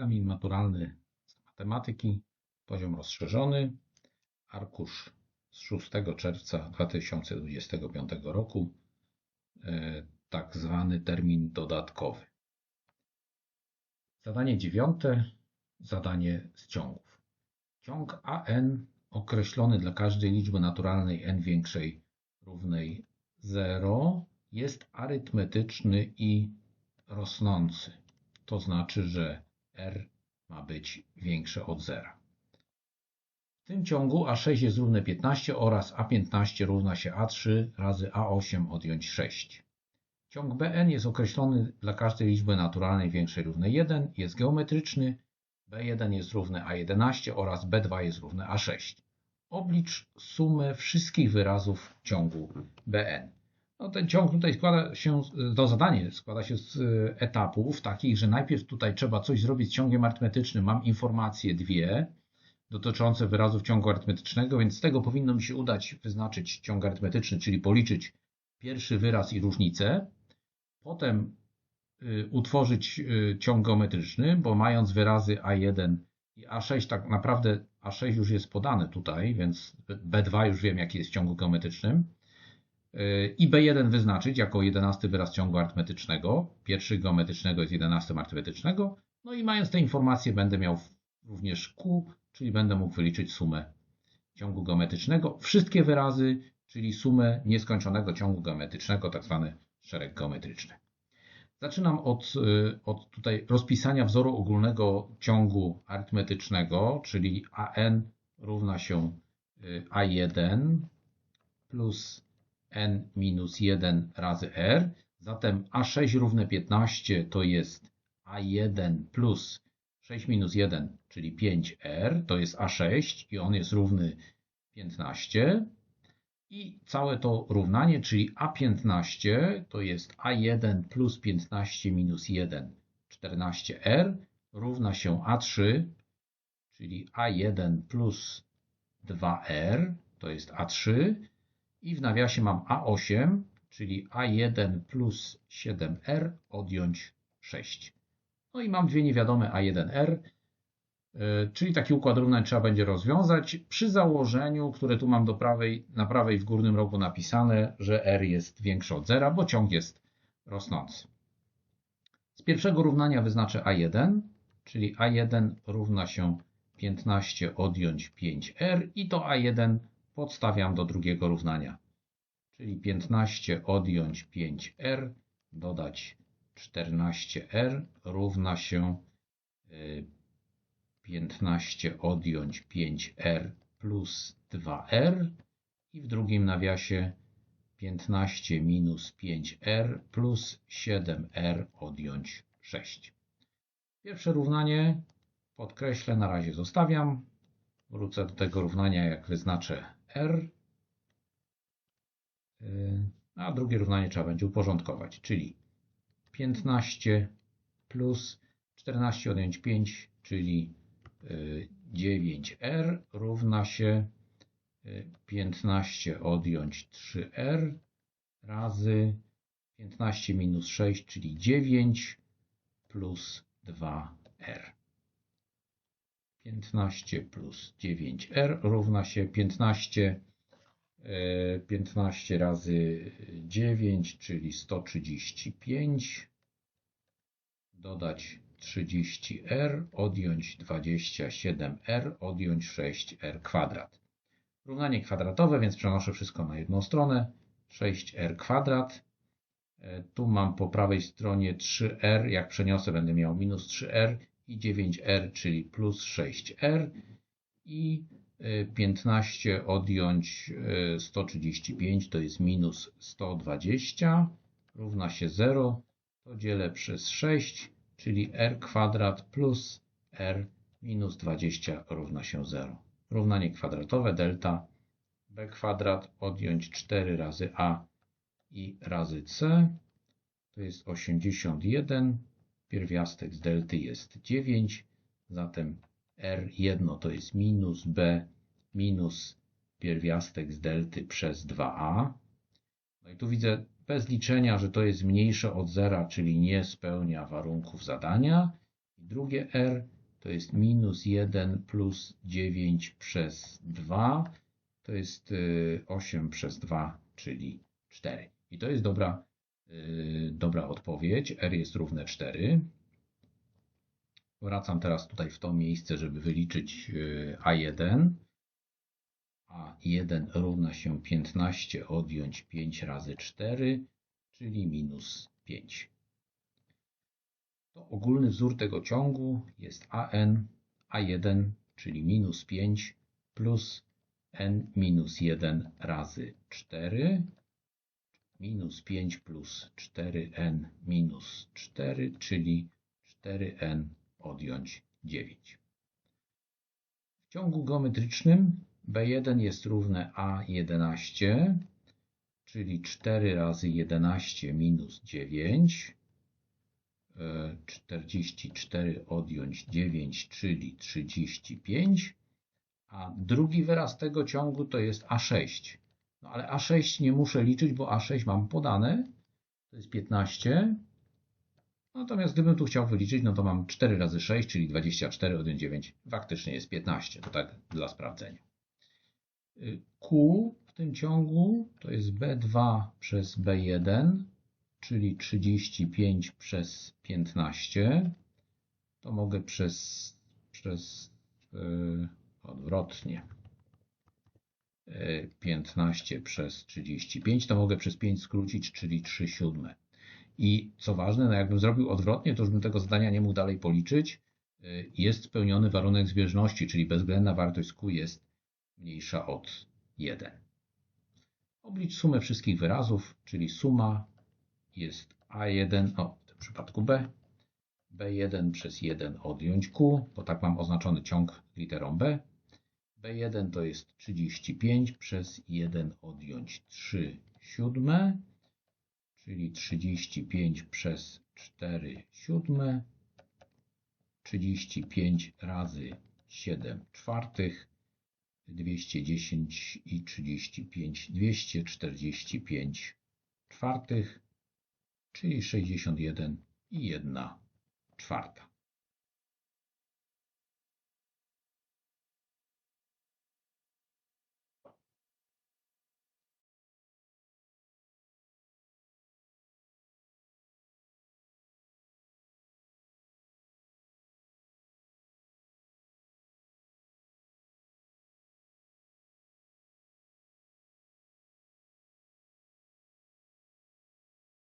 Egzamin maturalny z matematyki, poziom rozszerzony, arkusz z 6 czerwca 2025 roku, e, tak zwany termin dodatkowy. Zadanie dziewiąte, zadanie z ciągów. Ciąg AN określony dla każdej liczby naturalnej n większej równej 0 jest arytmetyczny i rosnący. To znaczy, że r ma być większe od zera. W tym ciągu A6 jest równe 15 oraz A15 równa się A3 razy A8 odjąć 6. Ciąg Bn jest określony dla każdej liczby naturalnej większej równej 1, jest geometryczny, B1 jest równe A11 oraz B2 jest równe A6. Oblicz sumę wszystkich wyrazów ciągu Bn. No, ten ciąg tutaj składa się, to zadanie składa się z etapów takich, że najpierw tutaj trzeba coś zrobić z ciągiem arytmetycznym. Mam informacje dwie dotyczące wyrazów ciągu arytmetycznego, więc z tego powinno mi się udać wyznaczyć ciąg arytmetyczny, czyli policzyć pierwszy wyraz i różnicę. Potem y, utworzyć y, ciąg geometryczny, bo mając wyrazy A1 i A6, tak naprawdę A6 już jest podane tutaj, więc B2 już wiem, jaki jest w ciągu geometrycznym i B1 wyznaczyć jako jedenasty wyraz ciągu arytmetycznego. Pierwszy geometrycznego jest jedenastym arytmetycznego. No i mając te informacje będę miał również Q, czyli będę mógł wyliczyć sumę ciągu geometrycznego. Wszystkie wyrazy, czyli sumę nieskończonego ciągu geometrycznego, tak zwany szereg geometryczny. Zaczynam od, y, od tutaj rozpisania wzoru ogólnego ciągu arytmetycznego, czyli AN równa się y, A1 plus n minus 1 razy r. Zatem a6 równe 15 to jest a1 plus 6 minus 1, czyli 5r, to jest a6 i on jest równy 15. I całe to równanie, czyli a15 to jest a1 plus 15 minus 1, 14r, równa się a3, czyli a1 plus 2r, to jest a3, i w nawiasie mam A8, czyli A1 plus 7R odjąć 6. No i mam dwie niewiadome A1R, e, czyli taki układ równań trzeba będzie rozwiązać przy założeniu, które tu mam do prawej, na prawej w górnym rogu napisane, że R jest większe od zera, bo ciąg jest rosnący. Z pierwszego równania wyznaczę A1, czyli A1 równa się 15 odjąć 5R i to A1 podstawiam do drugiego równania. Czyli 15 odjąć 5r dodać 14r równa się 15 y, odjąć 5r plus 2r i w drugim nawiasie 15 minus 5r plus 7r odjąć 6. Pierwsze równanie podkreślę, na razie zostawiam. Wrócę do tego równania, jak wyznaczę r, y, a drugie równanie trzeba będzie uporządkować, czyli 15 plus 14 odjąć 5, czyli 9r y, równa się 15 y, odjąć 3r razy 15 minus 6, czyli 9 plus 2r. 15 plus 9r równa się 15, 15 e, razy 9, czyli 135, dodać 30r, odjąć 27r, odjąć 6r kwadrat. Równanie kwadratowe, więc przenoszę wszystko na jedną stronę. 6r kwadrat. E, tu mam po prawej stronie 3r, jak przeniosę będę miał minus 3r i 9r, czyli plus 6r i 15 y, odjąć 135 y, to jest minus 120 równa się 0, to dzielę przez 6, czyli r kwadrat plus r minus 20 równa się 0. Równanie kwadratowe delta b kwadrat odjąć 4 razy a i razy c to jest 81 Pierwiastek z delty jest 9, zatem R1 to jest minus B minus pierwiastek z delty przez 2a. No i tu widzę bez liczenia, że to jest mniejsze od zera, czyli nie spełnia warunków zadania. I drugie r to jest minus 1 plus 9 przez 2, to jest y, 8 przez 2, czyli 4. I to jest dobra, y, dobra odpowiedź. r jest równe 4. Wracam teraz tutaj w to miejsce, żeby wyliczyć y, A1. A1 równa się 15 odjąć 5 razy 4, czyli minus 5. To ogólny wzór tego ciągu jest AN, A1, czyli minus 5 plus N minus 1 razy 4, minus 5 plus 4N minus 4, czyli 4N odjąć 9. W ciągu geometrycznym B1 jest równe A11, czyli 4 razy 11 minus 9, 44 odjąć 9, czyli 35, a drugi wyraz tego ciągu to jest A6. No ale A6 nie muszę liczyć, bo A6 mam podane, to jest 15, Natomiast gdybym tu chciał wyliczyć, no to mam 4 razy 6, czyli 24 odjąć 9, faktycznie jest 15. To tak dla sprawdzenia. Q w tym ciągu to jest B2 przez B1, czyli 35 przez 15. To mogę przez, przez yy, odwrotnie. 15 przez 35, to mogę przez 5 skrócić, czyli 3 siódme. I co ważne, no jakbym zrobił odwrotnie, to już bym tego zadania nie mógł dalej policzyć. Y, jest spełniony warunek zbieżności, czyli bezwzględna wartość Q jest mniejsza od 1. Oblicz sumę wszystkich wyrazów, czyli suma jest A1, o w tym przypadku B, B1 przez 1 odjąć Q, bo tak mam oznaczony ciąg literą B. B1 to jest 35 przez 1 odjąć 3 siódme czyli 35 przez 4 siódme, 35 razy 7 czwartych, 210 i 35, 245 czwartych, czyli 61 i 1 czwarta.